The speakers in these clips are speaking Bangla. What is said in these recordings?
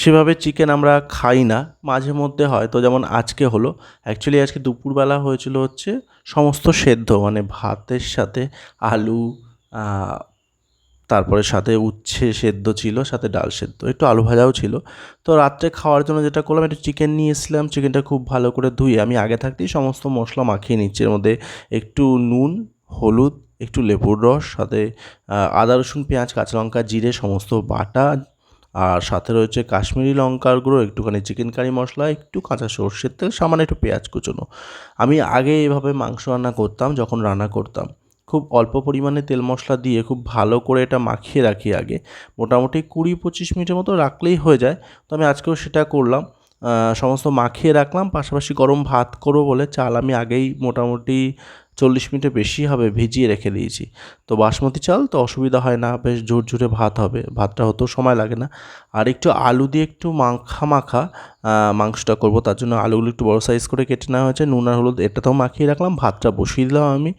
সেভাবে চিকেন আমরা খাই না, মাঝে মধ্যে হয়। তো যেমন আজকে হলো অ্যাকচুয়ালি আজকে দুপুরবেলা হয়েছিল হচ্ছে সমস্ত সেদ্ধ মানে ভাতের সাথে আলু তারপরে সাথে উচ্ছে সেদ্ধ ছিল, সাথে ডাল সেদ্ধ, একটু আলু ভাজাও ছিল। তো রাত্রে খাওয়ার জন্য যেটা করলাম, একটু চিকেন নিয়ে এসেছিলাম চিকেনটা খুব ভালো করে ধুয়ে আমি আগে থাকতেই সমস্ত মশলা মাখিয়ে নিচ্ছি। এর মধ্যে একটু নুন, হলুদ, একটু লেবুর রস, সাথে আদা, রসুন, পেঁয়াজ, কাঁচা লঙ্কা, জিরে, সমস্ত বাটা আর সাথে রয়েছে কাশ্মীরি লঙ্কার গুঁড়ো, একটুখানি চিকেন কারি মশলা, একটু কাঁচা সর্ষের তেল, সামান্য একটু পেঁয়াজ কুচোনো। আমি আগে এভাবে মাংস রান্না করতাম, যখন রান্না করতাম। খুব অল্প পরিমাণে তেল মশলা দিয়ে খুব ভালো করে এটা মাখিয়ে রাখি আগে। মোটামুটি কুড়ি পঁচিশ মিনিটের মতো রাখলেই হয়ে যায়। তো আমি আজকেও সেটা করলাম। সমস্ত মাখিয়ে রাখলাম। পাশাপাশি গরম ভাত করব বলে চাল আমি আগেই মোটামুটি চল্লিশ মিনিটের বেশি হবে ভিজিয়ে রেখে দিয়েছি। তো বাসমতি চাল তো অসুবিধা হয় না, বেশ ঝুরঝুরে ভাত হবে, ভাতটা হতেও সময় লাগে না। আর একটু আলু দিয়ে একটু মাখা মাখা মাংসটা করব, তার জন্য আলুগুলো একটু বড়ো সাইজ করে কেটে নেওয়া হয়েছে, নুন আর হলুদ এটাতেও মাখিয়ে রাখলাম, ভাতটা বসিয়ে দিলাম আমি,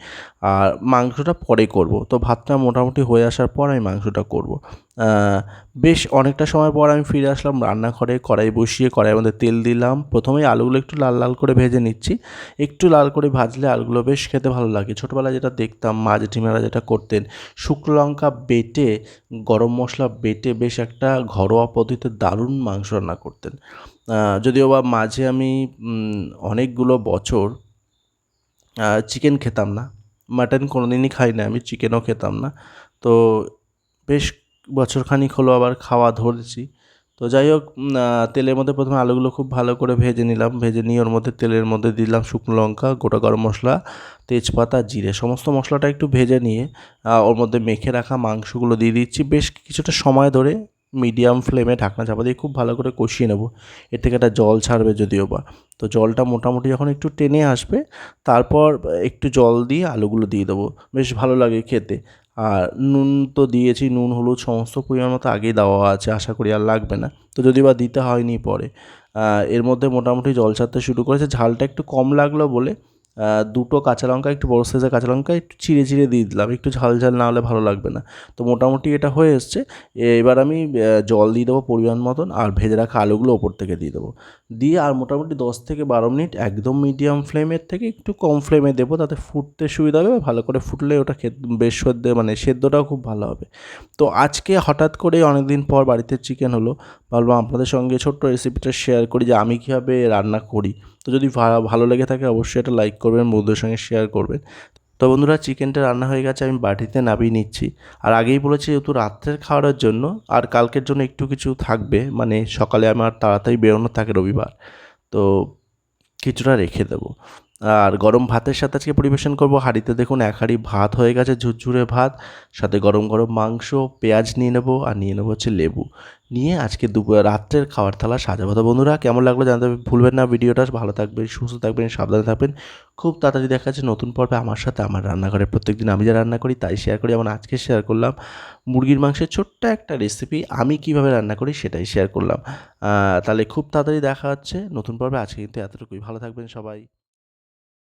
আর মাংসটা পরে করব। তো ভাতটা মোটামুটি হয়ে আসার পর আমি মাংসটা করব। বেশ অনেকটা সময় পর আমি ফিরে আসলাম, রান্নাঘরে কড়াই বসিয়ে কড়াইয়ের মধ্যে তেল দিলাম। প্রথমেই আলুগুলো একটু লাল লাল করে ভেজে নিচ্ছি, একটু লাল করে ভাজলে আলুগুলো বেশ খেতে ভালো লাগে। ছোটোবেলায় যেটা দেখতাম, মা জেঠিমারা যেটা করতেন শুকনো লঙ্কা বেটে, গরম মশলা বেটে বেশ একটা ঘরোয়া পদ্ধতিতে দারুণ মাংস রান্না করতেন। যদিও বা মাঝে আমি অনেকগুলো বছর চিকেন খেতাম না। মাটন কোনো দিনই খাই না আমি চিকেনও খেতাম না। তো বেশ বছরখানিক হলো আবার খাওয়া ধরেছি। তো যাই হোক তেলের মধ্যে প্রথমে আলুগুলো খুব ভালো করে ভেজে নিলাম। ভেজে নিয়ে ওর মধ্যে তেলের মধ্যে দিলাম শুকনো লঙ্কা, গোটা গরম মশলা, তেজপাতা, জিরে, সমস্ত মশলাটা একটু ভেজে নিয়ে ওর মধ্যে মেখে রাখা মাংসগুলো দিয়ে দিচ্ছি। বেশ কিছুটা সময় ধরে মিডিয়াম ফ্লেমে ঢাকনা চাপা দিয়ে খুব ভালো করে কষিয়ে নেব। এর থেকে একটা জল ছাড়বে যদিও বা। তো জলটা মোটামুটি যখন একটু টেনে আসবে, তারপর একটু জল দিয়ে আলুগুলো দিয়ে দেবো। বেশ ভালো লাগে খেতে। আর নুন তো দিয়েছি, নুন, হলুদ সমস্ত পরিমাণ মতো আগেই দেওয়া আছে, আশা করি আর লাগবে না। তো যদি বা দিতে হয়নি পরে। এর মধ্যে মোটামুটি জল ছাড়তে শুরু করেছে, ঝালটা একটু কম লাগল বলে দুটো কাঁচা লঙ্কা, একটু বড়ো সাইজের কাঁচা লঙ্কা, একটু চিড়ে চিড়ে দিয়ে দিলাম। একটু ঝাল ঝাল না হলে ভালো লাগবে না। তো মোটামুটি এটা হয়ে এসছে। এবার আমি জল দিয়ে দেবো পরিমাণ মতন, আর ভেজে রাখা আলুগুলো ওপর থেকে দিয়ে দেবো। দিয়ে আর মোটামুটি দশ থেকে বারো মিনিট একদম মিডিয়াম ফ্লেমের থেকে একটু কম ফ্লেমে দেবো, তাতে ফুটতে সুবিধা হবে, ভালো করে ফুটলে ওটা বেশ সেদ্ধ মানে সেদ্ধটাও খুব ভালো হবে। তো আজকে হঠাৎ করে অনেক দিন পর বাড়িতে চিকেন হলো। ভাবলাম আপনাদের সঙ্গে ছোট্ট রেসিপিটা শেয়ার করি যে আমি কীভাবে রান্না করি। তো যদি ভালো লেগে থাকে অবশ্যই এটা লাইক করবেন, বন্ধুদের সঙ্গে শেয়ার করবেন। তো বন্ধুরা চিকেনটা রান্না হয়ে গেছে, আমি বাটিতে নামিয়ে নিচ্ছি। আর আগেই বলেছি যেহেতু রাত্রের খাওয়ার জন্য, আর কালকের জন্য একটু কিছু থাকবে মানে সকালে আমার তাড়াতাড়ি বেরোনো থাকে রবিবার, তো কিছুটা রেখে দেবো। আর গরম ভাতের সাথে আজকে পরিবেশন করব হাঁড়িতে। দেখুন, এক হাঁড়ি ভাত হয়ে গেছে, ঝুরঝুরে ভাত, সাথে গরম গরম মাংস, পেঁয়াজ নিয়ে নেব, আর নিয়ে নেব হচ্ছে লেবু। নিয়ে আজকে দুপুর, রাত্রের খাবার থালা সাজাবো। তো বন্ধুরা, কেমন লাগল জানতে ভুলবেন না ভিডিওটা, ভালো থাকবেন, সুস্থ থাকবেন, সাবধানে থাকবেন। খুব তাড়াতাড়ি দেখা যাচ্ছে নতুন পর্বে আমার সাথে, আমার রান্নাঘরে। প্রত্যেক দিন আমি যা রান্না করি, তাই শেয়ার করি, যেমন আজকে শেয়ার করলাম মুরগির মাংসের ছোট্ট একটা রেসিপি আমি কীভাবে রান্না করি সেটাই শেয়ার করলাম। তাহলে খুব তাড়াতাড়ি দেখা হচ্ছে নতুন পর্বে। আজকে কিন্তু এতটুকুই। ভালো থাকবেন সবাই।